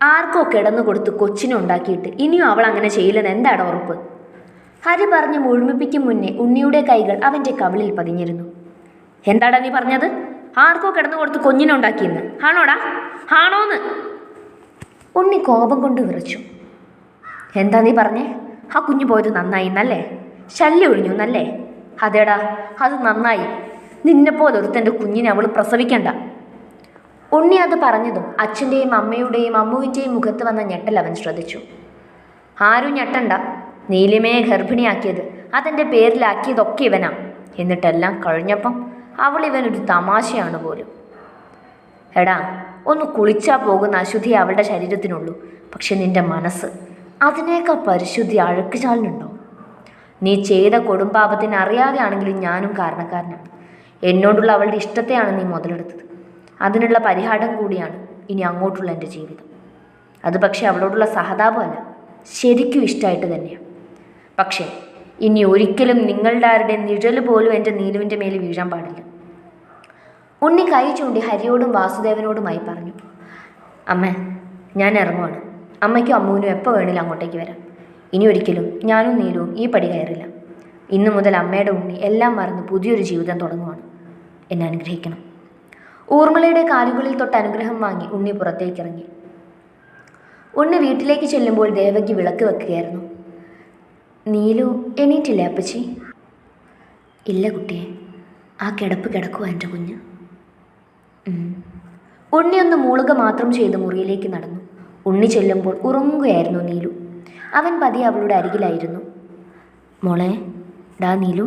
ആർക്കോ കിടന്നു കൊടുത്ത് കൊച്ചിനെ ഉണ്ടാക്കിയിട്ട്. ഇനിയും അവൾ അങ്ങനെ ചെയ്യില്ലെന്ന് എന്താണ് ഉറപ്പ്? ഹരി പറഞ്ഞ് മുഴുമിപ്പിക്കും മുന്നേ ഉണ്ണിയുടെ കൈകൾ അവന്റെ കവിളിൽ പതിഞ്ഞിരുന്നു. എന്താടാ നീ പറഞ്ഞത്? ആർക്കോ കിടന്നു കൊടുത്ത് കുഞ്ഞിനെ ഉണ്ടാക്കിയെന്ന്. ആണോടാ? ആണോന്ന്? ഉണ്ണി കോപം കൊണ്ട് വിറച്ചു. എന്താ നീ പറഞ്ഞേ? ആ കുഞ്ഞു പോയത് നന്നായി എന്നല്ലേ ശല്യം ഒഴിഞ്ഞു എന്നല്ലേ അതേടാ അത് നന്നായി. നിന്നെപ്പോലെ ഒരുത്തന്റെ കുഞ്ഞിനെ അവൾ പ്രസവിക്കണ്ട. ഉണ്ണി അത് പറഞ്ഞതും അച്ഛന്റെയും അമ്മയുടെയും അമ്മുവിന്റെയും മുഖത്ത് വന്ന ഞെട്ടൽ അവൻ ശ്രദ്ധിച്ചു. ആരും ഞെട്ടണ്ട. നീലിമയെ ഗർഭിണിയാക്കിയത് അതെന്റെ പേരിലാക്കിയതൊക്കെ ഇവനാ. എന്നിട്ടെല്ലാം കഴിഞ്ഞപ്പം അവൾ ഇവനൊരു തമാശയാണ് പോലും. എടാ ഒന്ന് കുളിച്ചാൽ പോകുന്ന അശുദ്ധി അവളുടെ ശരീരത്തിനുള്ളൂ. പക്ഷെ നിന്റെ മനസ്സ് അതിനേക്കാൾ പരിശുദ്ധി അഴുക്കുചാലിനുണ്ടോ? നീ ചെയ്ത കൊടുംപാപത്തിന് അറിയാതെയാണെങ്കിലും ഞാനും കാരണക്കാരനാണ് എന്നോടുള്ള അവളുടെ ഇഷ്ടത്തെയാണ് നീ മുതലെടുത്തത്. അതിനുള്ള പരിഹാരം കൂടിയാണ് ഇനി അങ്ങോട്ടുള്ള എന്റെ ജീവിതം. അത് പക്ഷേ അവളോടുള്ള സഹതാപമല്ല ശരിക്കും ഇഷ്ടമായിട്ട് തന്നെയാണ്. പക്ഷേ ഇനി ഒരിക്കലും നിങ്ങളുടെ ആരുടെ നിഴൽ പോലും എന്റെ നീലുവിന്റെ മേൽ വീഴാൻ പാടില്ല. ഉണ്ണി കൈ ചൂണ്ടി ഹരിയോടും വാസുദേവനോടുമായി പറഞ്ഞു അമ്മ ഞാൻ ഇറങ്ങുവാണ്. അമ്മയ്ക്കും അമ്മുവിനും എപ്പോൾ വേണേലും അങ്ങോട്ടേക്ക് വരാം. ഇനി ഒരിക്കലും ഞാനും നീലുവും ഈ പടി കയറില്ല. ഇന്നു മുതൽ അമ്മയുടെ ഉണ്ണി എല്ലാം മറന്ന് പുതിയൊരു ജീവിതം തുടങ്ങുവാണ്. എന്നെ അനുഗ്രഹിക്കണം. ഊർമിളയുടെ കാലുകളിൽ തൊട്ട് അനുഗ്രഹം വാങ്ങി ഉണ്ണി പുറത്തേക്കിറങ്ങി. ഉണ്ണി വീട്ടിലേക്ക് ചെല്ലുമ്പോൾ ദേവകി വിളക്ക് വെക്കുകയായിരുന്നു. നീലു എണീറ്റില്ലേ അപ്പച്ചി? ഇല്ല കുട്ടിയെ ആ കിടപ്പ് കിടക്കുക എന്റെ കുഞ്ഞ്. ഉണ്ണി ഒന്ന് മൂളുക മാത്രം ചെയ്ത് മുറിയിലേക്ക് നടന്നു. ഉണ്ണി ചെല്ലുമ്പോൾ ഉറങ്ങുകയായിരുന്നു നീലു. അവൻ പതിയെ അവളുടെ അരികിലായിരുന്നു. മോളെ ഡാ നീലു.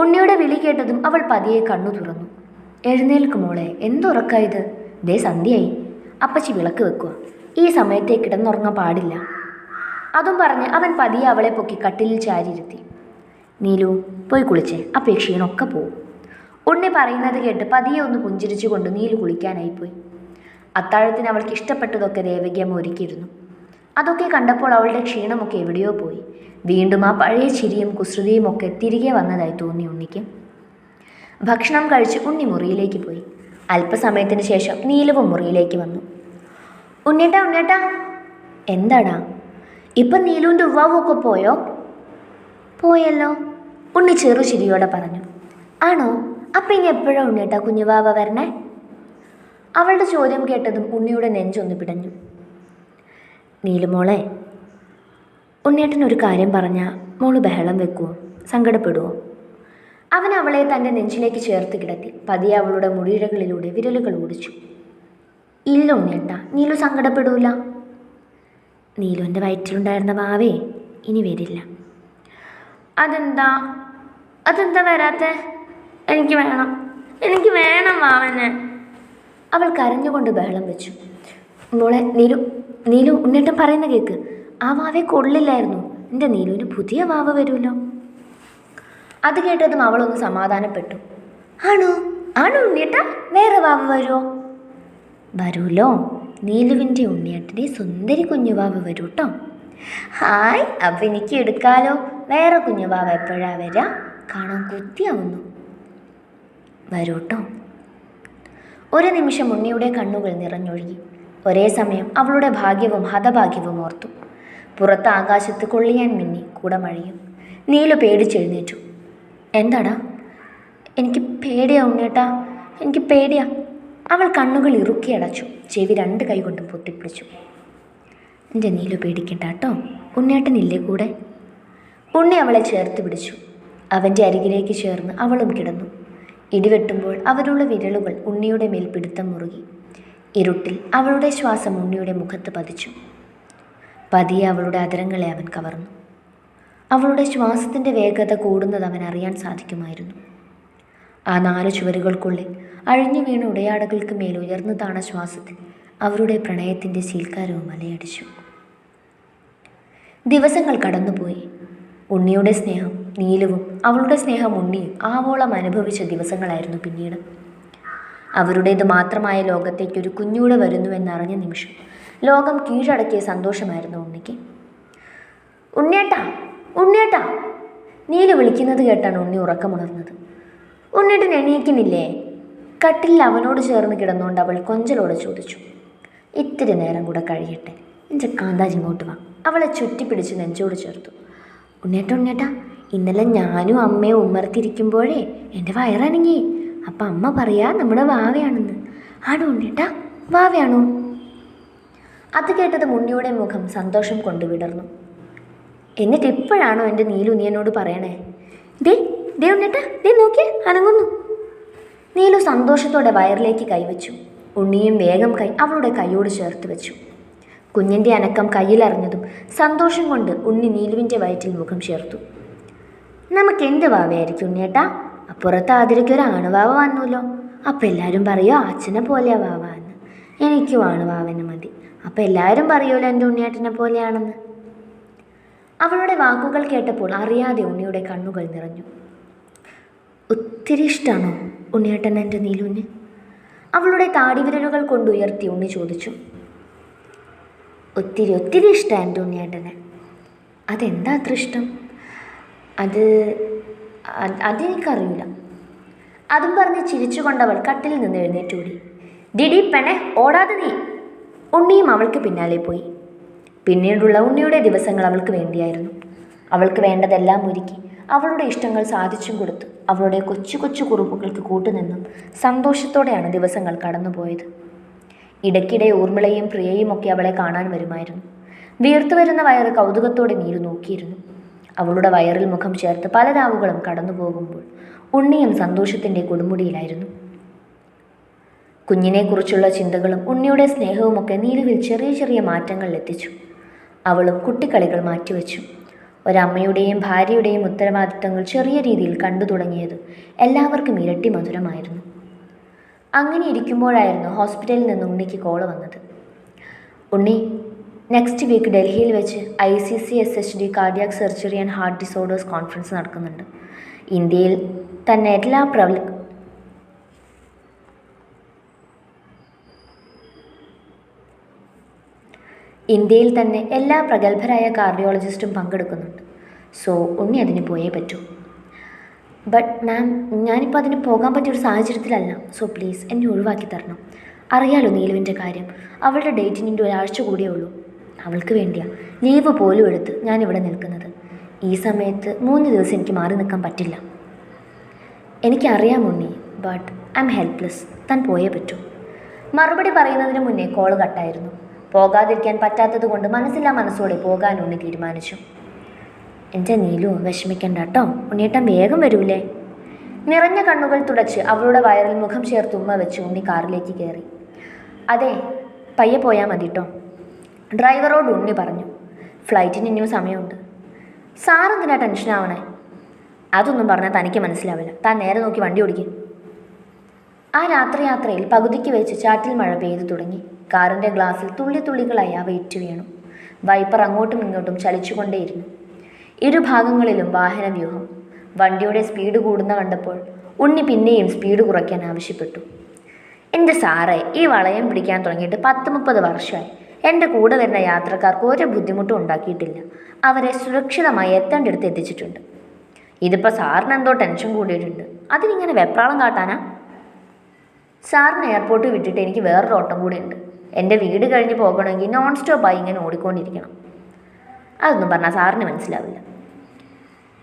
ഉണ്ണിയുടെ വിളി കേട്ടതും അവൾ പതിയെ കണ്ണു തുറന്നു. എഴുന്നേൽക്ക് മോളെ എന്തുറക്കായത്? ദേ സന്ധ്യയായി. അപ്പച്ചി വിളക്ക് വെക്കുക ഈ സമയത്തെ കിടന്നുറങ്ങാൻ പാടില്ല. അതും പറഞ്ഞ് അവൻ പതിയെ അവളെ പൊക്കി കട്ടിലിൽ ചാരിയിരുത്തി. നീലു പോയി കുളിച്ചേ. ഈ പോവും. ഉണ്ണി പറയുന്നത് കേട്ട് പതിയെ ഒന്ന് പുഞ്ചിരിച്ചുകൊണ്ട് നീലു കുളിക്കാനായി പോയി. അത്താഴത്തിന് അവൾക്ക് ഇഷ്ടപ്പെട്ടതൊക്കെ ദേവകിയമ്മ ഒരുക്കിയിരുന്നു. അതൊക്കെ കണ്ടപ്പോൾ അവളുടെ ക്ഷീണമൊക്കെ എവിടെയോ പോയി. വീണ്ടും ആ പഴയ ചിരിയും കുസൃതിയും ഒക്കെ തിരികെ വന്നതായി തോന്നി ഉണ്ണിക്ക്. ഭക്ഷണം കഴിച്ച് ഉണ്ണി മുറിയിലേക്ക് പോയി. അല്പസമയത്തിന് ശേഷം നീലവും മുറിയിലേക്ക് വന്നു. ഉണ്ണേട്ടാ ഉണ്ണേട്ടാ എന്താടാ? ഇപ്പം നീലുവിന്റെ ഉവ്വാവും ഒക്കെ പോയോ? പോയല്ലോ ഉണ്ണി ചെറു ചിരിയോടെ പറഞ്ഞു. ആണോ? അപ്പം ഇനി എപ്പോഴാണ് ഉണ്ണിയേട്ടാ കുഞ്ഞുവാവ വരണേ? അവളുടെ ചോദ്യം കേട്ടതും ഉണ്ണിയുടെ നെഞ്ചൊന്ന് പിടഞ്ഞു. നീലുമോളെ ഉണ്ണിയേട്ടൻ ഒരു കാര്യം പറഞ്ഞാൽ മോൾ ബഹളം വെക്കുമോ സങ്കടപ്പെടുമോ അവൻ അവളെ തന്റെ നെഞ്ചിലേക്ക് ചേർത്ത് കിടത്തി. പതിയെ അവളുടെ മുടിയിഴകളിലൂടെ വിരലുകൾ ഓടിച്ചു. ഇല്ല ഉണ്ണിയേട്ട നീലു സങ്കടപ്പെടൂല. നീലുവിന്റെ വയറ്റിലുണ്ടായിരുന്ന വാവേ ഇനി വരില്ല. അതെന്താ? അതെന്താ വരാത്തെ? എനിക്ക് വേണം. എനിക്ക് വേണം വാവനെ. അവൾ കരഞ്ഞുകൊണ്ട് ബഹളം വെച്ചു. മോളെ നീലു നീലു ഉണ്ണിട്ടം പറയുന്ന കേക്ക്. ആ വാവേ കൊള്ളില്ലായിരുന്നു. എന്റെ നീലുവിന് പുതിയ വാവ വരുമല്ലോ. അത് കേട്ടതും അവളൊന്ന് സമാധാനപ്പെട്ടു. ആണോ? ആണോ ഉണ്ണിയേട്ട? വേറെ വാവ് വരുമോ വരൂലോ? നീലുവിന്റെ ഉണ്ണിയേട്ടന്റെ സുന്ദരി കുഞ്ഞുവാവ് വരൂ കേട്ടോ ഹായ് അപ്പം എനിക്ക് എടുക്കാലോ. വേറെ കുഞ്ഞുവാവ് എപ്പോഴാ വരാ? കാണാൻ കുത്തിയാവുന്നു വരൂ കേട്ടോ ഒരു നിമിഷം ഉണ്ണിയുടെ കണ്ണുകൾ നിറഞ്ഞൊഴുകി. ഒരേ സമയം അവളുടെ ഭാഗ്യവും ഹതഭാഗ്യവും ഓർത്തു. പുറത്ത് ആകാശത്ത് കൊള്ളിയാൻ മിന്നി കൂടെ മഴയും നീലു പേടിച്ചെഴുന്നേറ്റു. എന്താടാ? എനിക്ക് പേടിയാ കേട്ടാ എനിക്ക് പേടിയാ. അവൾ കണ്ണുകൾ ഇറുക്കി അടച്ചു. ചെവി രണ്ട് കൈകൊണ്ടും പൊത്തിപ്പിടിച്ചു എന്റെ നീലു പേടിക്കണ്ട കേട്ടോ. ഉണ്ണേട്ടനില്ലേ കൂടെ? ഉണ്ണി അവളെ ചേർത്ത് പിടിച്ചു. അവന്റെ അരികിലേക്ക് ചേർന്ന് അവളും കിടന്നു. ഇടിവെട്ടുമ്പോൾ അവരുടെ വിരലുകൾ ഉണ്ണിയുടെ മേൽ പിടുത്തം മുറുകി. ഇരുട്ടിൽ അവളുടെ ശ്വാസം ഉണ്ണിയുടെ മുഖത്ത് പതിച്ചു. പതിയെ അവളുടെ അതരങ്ങളെ അവൻ കവർന്നു. അവളുടെ ശ്വാസത്തിന്റെ വേഗത കൂടുന്നത് അവൻ അറിയാൻ സാധിക്കുമായിരുന്നു. ആ നാല് ചുവരുകൾക്കുള്ളിൽ അഴിഞ്ഞു വീണ ഉടയാടകൾക്ക് മേൽ ഉയർന്നതാണ് ശ്വാസത്തിൽ അവരുടെ പ്രണയത്തിന്റെ സീൽക്കാരവും മലയടിച്ചു ദിവസങ്ങൾ കടന്നുപോയി. ഉണ്ണിയുടെ സ്നേഹം നീലവും അവളുടെ സ്നേഹം ഉണ്ണിയും ആവോളം അനുഭവിച്ച ദിവസങ്ങളായിരുന്നു പിന്നീട്. അവരുടേത് മാത്രമായ ലോകത്തേക്ക് ഒരു കുഞ്ഞൂടെ വരുന്നുവെന്നറിഞ്ഞ നിമിഷം ലോകം കീഴടക്കിയ സന്തോഷമായിരുന്നു ഉണ്ണിക്ക്. ഉണ്ണിയേട്ടാ ഉണ്ണിയേട്ടാ നീല വിളിക്കുന്നത് കേട്ടാണ് ഉണ്ണി ഉറക്കമുണർന്നത്. ഉണ്ണിയേട്ടൻ എണീക്കുന്നില്ലേ? കട്ടിലിൽ അവനോട് ചേർന്ന് കിടന്നുകൊണ്ട് അവൾ കൊഞ്ചലോടെ ചോദിച്ചു. ഇത്തിരി നേരം കൂടെ കഴിയട്ടെ. എന്റെ കാന്താജി ഇങ്ങോട്ട് വാ. അവളെ ചുറ്റിപ്പിടിച്ച് നെഞ്ചോട് ചേർത്തു. ഉണ്ണേട്ട ഉണ്ണേട്ടാ ഇന്നലെ ഞാനും അമ്മയും ഉമ്മർത്തിരിക്കുമ്പോഴേ എന്റെ വയറനങ്ങി. അപ്പം അമ്മ പറയാ നമ്മുടെ വാവയാണെന്ന്. ആണോ ഉണ്ണേട്ടാ വാവയാണോ? അത് കേട്ടത് മുണ്ണിയുടെ മുഖം സന്തോഷം കൊണ്ട് വിടർന്നു. എന്നിട്ട് ഇപ്പോഴാണോ എന്റെ നീലുനിയനോട് പറയണേ? ദേ ദേ ഉണ്ണേട്ടാ ദേ നോക്കിയേ അനങ്ങുന്നു. നീലു സന്തോഷത്തോടെ വയറിലേക്ക് കൈവച്ചു. ഉണ്ണിയും വേഗം കൈ അവളുടെ കൈയോട് ചേർത്ത് വെച്ചു. കുഞ്ഞിന്റെ അനക്കം കയ്യിലറിഞ്ഞതും സന്തോഷം കൊണ്ട് ഉണ്ണി നീലുവിന്റെ വയറ്റിൽ മുഖം ചേർത്തു. നമുക്ക് എന്ത് വാവയായിരിക്കും ഉണ്ണിയേട്ടാ? അപ്പുറത്ത് ആതിരയ്ക്ക് ഒരു ആണുവാവ വന്നല്ലോ അപ്പോൾ എല്ലാവരും പറയുമോ അച്ഛനെ പോലെയാ വാവ എന്ന് എനിക്കും ആണുവാവനെ മതി. അപ്പം എല്ലാവരും പറയുമല്ലോ എന്റെ ഉണ്ണിയേട്ടനെ പോലെയാണെന്ന്. അവളുടെ വാക്കുകൾ കേട്ടപ്പോൾ അറിയാതെ ഉണ്ണിയുടെ കണ്ണുകൾ നിറഞ്ഞു. ഒത്തിരി ഇഷ്ടമാണോ ഉണ്ണിയേട്ടൻ എന്റെ നീലുവിന്? അവളുടെ താടിവിരലുകൾ കൊണ്ടുയർത്തി ഉണ്ണി ചോദിച്ചു. ഒത്തിരി ഒത്തിരി ഇഷ്ടമാണ് എന്റെ ഉണ്ണിയേട്ടനെ. അതെന്താ അത്ര ഇഷ്ടം? അത് അത് അതെനിക്കറിയില്ല അതും പറഞ്ഞ് ചിരിച്ചുകൊണ്ടവൾ കട്ടിൽ നിന്ന് എഴുന്നേറ്റോടി ദിഡി പെണെ ഓടാതെ നീ. ഉണ്ണിയും അവൾക്ക് പിന്നാലെ പോയി. പിന്നീടുള്ള ഉണ്ണിയുടെ ദിവസങ്ങൾ അവൾക്ക് വേണ്ടിയായിരുന്നു. അവൾക്ക് വേണ്ടതെല്ലാം ഒരുക്കി അവളുടെ ഇഷ്ടങ്ങൾ സാധിച്ചും കൊടുത്തു. അവളുടെ കൊച്ചു കൊച്ചു കുറുപ്പുകൾക്ക് കൂട്ടുനിന്നും സന്തോഷത്തോടെയാണ് ദിവസങ്ങൾ കടന്നുപോയത്. ഇടയ്ക്കിടെ ഊർമിളയും പ്രിയയും ഒക്കെ അവളെ കാണാൻ വരുമായിരുന്നു. വീർത്തു വരുന്ന വയറ് കൗതുകത്തോടെ നീരു നോക്കിയിരുന്നു. അവളുടെ വയറിൽ മുഖം ചേർത്ത് പല രാവുകളും കടന്നു പോകുമ്പോൾ ഉണ്ണിയും സന്തോഷത്തിന്റെ കൊടുമുടിയിലായിരുന്നു. കുഞ്ഞിനെക്കുറിച്ചുള്ള ചിന്തകളും ഉണ്ണിയുടെ സ്നേഹവുമൊക്കെ നീലുവിൽ ചെറിയ ചെറിയ മാറ്റങ്ങൾ എത്തിച്ചു. അവളും കുട്ടിക്കളികൾ മാറ്റിവെച്ചു. ഒരമ്മയുടെയും ഭാര്യയുടെയും ഉത്തരവാദിത്തങ്ങൾ ചെറിയ രീതിയിൽ കണ്ടു തുടങ്ങിയത് എല്ലാവർക്കും ഇരട്ടി മധുരമായിരുന്നു. അങ്ങനെ ഇരിക്കുമ്പോഴായിരുന്നു ഹോസ്പിറ്റലിൽ നിന്ന് ഉണ്ണിക്ക് കോൾ വന്നത്. ഉണ്ണി നെക്സ്റ്റ് വീക്ക് ഡൽഹിയിൽ വെച്ച് I C C S H D cardiac surgery and heart disorders conference നടക്കുന്നുണ്ട്. ഇന്ത്യയിൽ തന്നെ എല്ലാ പ്രബല ഇന്ത്യയിൽ തന്നെ എല്ലാ പ്രഗത്ഭരായ കാർഡിയോളജിസ്റ്റും പങ്കെടുക്കുന്നുണ്ട്. സോ ഉണ്ണി അതിന് പോയേ പറ്റൂ. ബട്ട് മാം ഞാനിപ്പോൾ അതിന് പോകാൻ പറ്റിയൊരു സാഹചര്യത്തിലല്ല. സോ പ്ലീസ് എന്നെ ഒഴിവാക്കി തരണം. അറിയാലോ നീലുവിന്റെ കാര്യം. അവളുടെ ഡേറ്റിന് ഇന്റെ ഒരാഴ്ച കൂടിയേ ഉള്ളൂ. അവൾക്ക് വേണ്ടിയാ. ലീവ് പോലും എടുത്ത് ഞാനിവിടെ നിൽക്കുന്നത്. ഈ സമയത്ത് മൂന്ന് ദിവസം എനിക്ക് മാറി നിൽക്കാൻ പറ്റില്ല. എനിക്കറിയാം Unni but I'm helpless താൻ പോയേ പറ്റൂ. മറുപടി പറയുന്നതിന് മുന്നേ കോൾ കട്ടായിരുന്നു. പോകാതിരിക്കാൻ പറ്റാത്തത് കൊണ്ട് മനസ്സില്ലാ മനസ്സോടെ പോകാൻ ഉണ്ണി തീരുമാനിച്ചു. എന്റെ നീലു വിഷമിക്കണ്ട കേട്ടോ ഉണ്ണിയേട്ടൻ വേഗം വരൂലേ? നിറഞ്ഞ കണ്ണുകൾ തുടച്ച് അവളുടെ വയറിൽ മുഖം ചേർത്ത് ഉമ്മ വെച്ച് ഉണ്ണി കാറിലേക്ക് കയറി. അതെ പയ്യെ പോയാൽ മതി കേട്ടോ ഡ്രൈവറോട് ഉണ്ണി പറഞ്ഞു. ഫ്ലൈറ്റിന് ഇനിയും സമയമുണ്ട്. സാറെന്തിനാ ടെൻഷൻ ടെൻഷനാവണേ? അതൊന്നും പറഞ്ഞാൽ തനിക്ക് മനസ്സിലാവില്ല. താൻ നേരെ നോക്കി വണ്ടി ഓടിക്കും. ആ രാത്രിയാത്രയിൽ പകുതിക്ക് വെച്ച് ചാറ്റിൽ മഴ പെയ്തു തുടങ്ങി. കാറിന്റെ ഗ്ലാസ്സിൽ തുള്ളി തുള്ളികളായി അവ വീണു. വൈപ്പർ അങ്ങോട്ടും ഇങ്ങോട്ടും ചലിച്ചുകൊണ്ടേയിരുന്നു. ഇരുഭാഗങ്ങളിലും വാഹനവ്യൂഹം വണ്ടിയുടെ സ്പീഡ് കൂടുന്ന കണ്ടപ്പോൾ ഉണ്ണി പിന്നെയും സ്പീഡ് കുറയ്ക്കാൻ ആവശ്യപ്പെട്ടു. എന്റെ സാറേ ഈ വളയം പിടിക്കാൻ തുടങ്ങിയിട്ട് പത്ത് മുപ്പത് വർഷമായി. എന്റെ കൂടെ വരുന്ന യാത്രക്കാർക്ക് ഒരു ബുദ്ധിമുട്ടും ഉണ്ടാക്കിയിട്ടില്ല. അവരെ സുരക്ഷിതമായി എത്തേണ്ടടുത്ത് എത്തിച്ചിട്ടുണ്ട്. ഇതിപ്പോൾ സാറിന് എന്തോ ടെൻഷൻ കൂടിയിട്ടുണ്ട്. അതിനിങ്ങനെ വെപ്രാളം കാട്ടാനാ? സാറിന് എയർപോർട്ട് വിട്ടിട്ട് എനിക്ക് വേറൊരു ഓട്ടം കൂടി ഉണ്ട്. എന്റെ വീട് കഴിഞ്ഞ് പോകണമെങ്കിൽ നോൺ സ്റ്റോപ്പായി ഇങ്ങനെ ഓടിക്കൊണ്ടിരിക്കണം. അതൊന്നും പറഞ്ഞാൽ സാറിന് മനസ്സിലാവില്ല.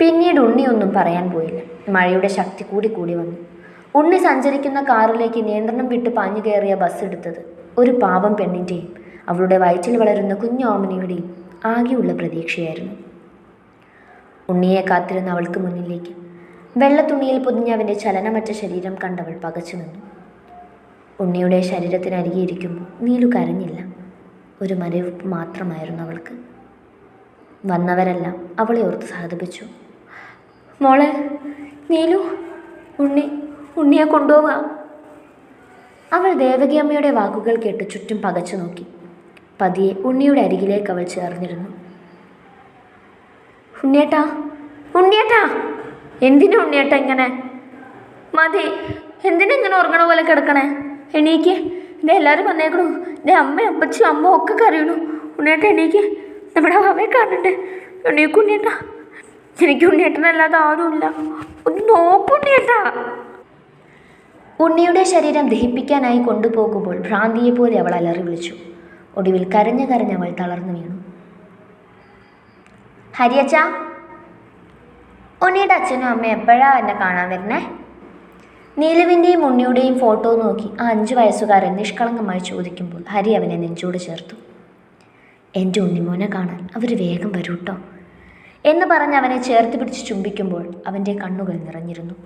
പിന്നീട് ഉണ്ണിയൊന്നും പറയാൻ പോയില്ല. മഴയുടെ ശക്തി കൂടി കൂടി വന്നു. ഉണ്ണി സഞ്ചരിക്കുന്ന കാറിലേക്ക് നിയന്ത്രണം വിട്ട് പാഞ്ഞു കയറിയ ബസ് എടുത്തത് ഒരു പാവം പെണ്ണിന്റെയും അവളുടെ വയറ്റിൽ വളരുന്ന കുഞ്ഞു ഓമനയുടെയും ആകെയുള്ള പ്രതീക്ഷയായിരുന്നു. ഉണ്ണിയെ കാത്തിരുന്ന അവൾക്ക് മുന്നിലേക്ക് വെള്ളത്തുണിയിൽ പൊതിഞ്ഞ അവന്റെ ചലനമറ്റ ശരീരം കണ്ടവൾ പകച്ചു നിന്നു. ഉണ്ണിയുടെ ശരീരത്തിനരികെ ഇരിക്കുമ്പോൾ നീലു കരഞ്ഞില്ല. ഒരു മരവിപ്പ് മാത്രമായിരുന്നു അവൾക്ക്. വന്നവരെല്ലാം അവളെ ഓർത്ത് സാധിപ്പിച്ചു മോളെ നീലു ഉണ്ണി ഉണ്ണിയെ കൊണ്ടുപോവാ. അവൾ ദേവകിയമ്മയുടെ വാക്കുകൾ കേട്ട് ചുറ്റും പകച്ചു നോക്കി. പതിയെ ഉണ്ണിയുടെ അരികിലേക്ക് അവൾ ചേർന്നിരുന്നു. ഉണ്ണിയേട്ടാ ഉണ്ണിയേട്ടാ എന്തിനാ ഉണ്ണിയേട്ടാ ഇങ്ങനെ? മതി എന്തിനാ ഇങ്ങനെ ഉറങ്ങണ പോലെ കിടക്കണേ? എണീക്ക്. ഇത് എല്ലാവരും വന്നേക്കണു. ഇതേ അമ്മ അപ്പച്ചും അമ്മ ഒക്കെ കറിയണു ഉണ്ണിയേട്ട എണീക്ക്. നമ്മുടെ അവയെ കാണുന്നുണ്ട്. എണീക്ക് ഉണ്ണിയേട്ട. എനിക്ക് ഉണ്ണിയേട്ടനല്ലാതെ ആരുമില്ല ഒന്ന് നോക്കുണ്ണിയേട്ടാ ഉണ്ണിയുടെ ശരീരം ദഹിപ്പിക്കാനായി കൊണ്ടുപോകുമ്പോൾ ഭ്രാന്തിയെ പോലെ അവൾ അലറി വിളിച്ചു. ഒടുവിൽ കരഞ്ഞു കരഞ്ഞവൾ തളർന്നു വീണു. ഹരിയച്ച ഉണ്ണിയുടെ അച്ഛനും അമ്മയും എപ്പോഴാ എന്നെ കാണാൻ വരുന്നേ? നീലുവിന്റെയും ഉണ്ണിയുടെയും ഫോട്ടോ നോക്കി ആ അഞ്ച് വയസ്സുകാരൻ നിഷ്കളങ്കമായി ചോദിക്കുമ്പോൾ ഹരി അവനെ നെഞ്ചോട് ചേർത്തു. എന്റെ ഉണ്ണിമോനെ കാണാൻ അവർ വേഗം വരൂട്ടോ എന്ന് പറഞ്ഞ് അവനെ ചേർത്ത് പിടിച്ച് ചുംബിക്കുമ്പോൾ അവന്റെ കണ്ണുകൾ നിറഞ്ഞിരുന്നു.